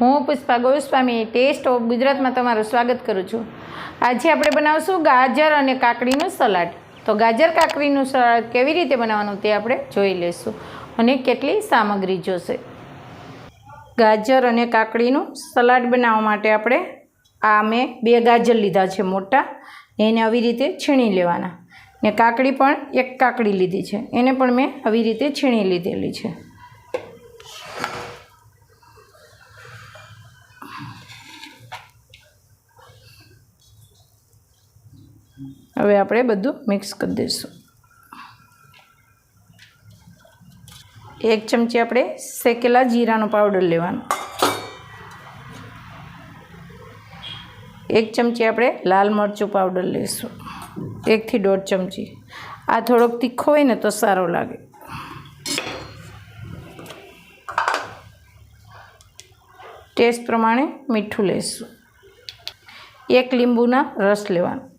હું Pushpa Goswami test of ગુજરાતમાં તમારું સ્વાગત કરું છું. આજે આપણે બનાવશું ગાજર અને કાકડીનું સલાડ. તો ગાજર કાકડીનું સલાડ કેવી રીતે બનાવવાનું તે આપણે જોઈ લઈશું અને કેટલી સામગ્રી જોશે. ગાજર અને કાકડીનું સલાડ બનાવવા માટે આપણે આ મેં બે ગાજર લીધા છે મોટા. એને આવી રીતે છીણી લેવાના. ને કાકડી પણ એક કાકડી લીધી છે. એને પણ મેં આવી રીતે છીણી લીધેલી છે. હવે આપણે બધું મિક્સ કરી દઈશું. એક ચમચી આપણે શેકેલા જીરાનો પાવડર લેવાનો. એક ચમચી આપણે લાલ મરચું પાવડર લઈશું. એકથી દોઢ ચમચી. આ થોડોક તીખો હોય ને તો સારો લાગે. ટેસ્ટ પ્રમાણે મીઠું લઈશું. એક લીંબુના રસ લેવાનો.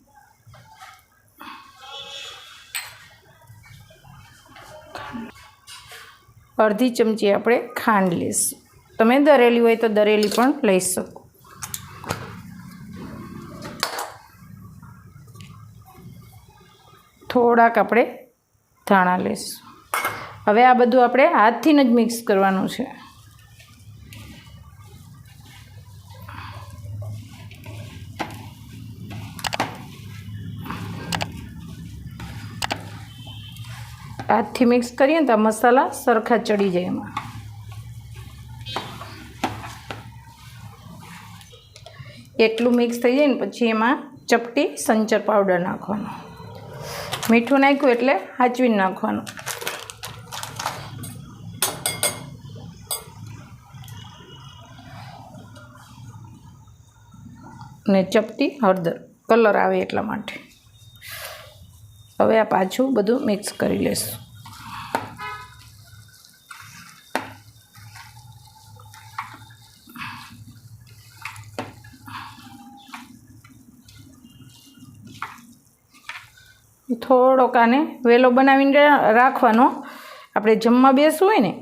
અડધી ચમચી આપણે ખાંડ લઈશું. તમે દરેલી હોય તો દરેલી પણ લઈ શકો. થોડાક આપણે ધાણા લઈશું. હવે આ બધું આપણે હાથથી જ મિક્સ કરવાનું છે. હાથથી મિક્સ કરીએ ને તો મસાલા સરખા ચડી જાય એમાં. એટલું મિક્સ થઈ જાય ને પછી એમાં ચપટી સંચર પાવડર નાખવાનો. મીઠું નાખ્યું એટલે હાચવીને નાખવાનું. ને ચપટી હળદર, કલર આવે એટલા માટે. હવે આ પાછું બધું મિક્સ કરી લેશું. થોડોક આને વેલો બનાવીને રાખવાનો. આપણે જમવા બેસવું હોય ને,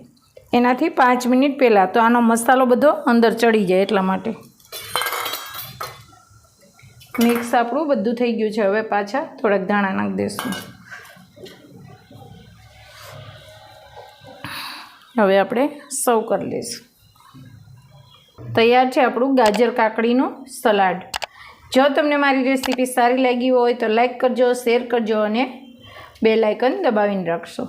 એનાથી પાંચ મિનિટ પહેલાં તો આનો મસાલો બધો અંદર ચડી જાય એટલા માટે. મિક્સ આપણું બધું થઈ ગયું છે. હવે પાછા થોડાક ધાણા નાખી દઈશું હવે આપણે સર્વ કરી લઈશું. તૈયાર છે આપણું ગાજર કાકડીનું સલાડ. જો તમને મારી રેસીપી સારી લાગી હોય તો લાઇક કરજો, શેર કરજો અને બે લાઇકન દબાવીને રાખશો.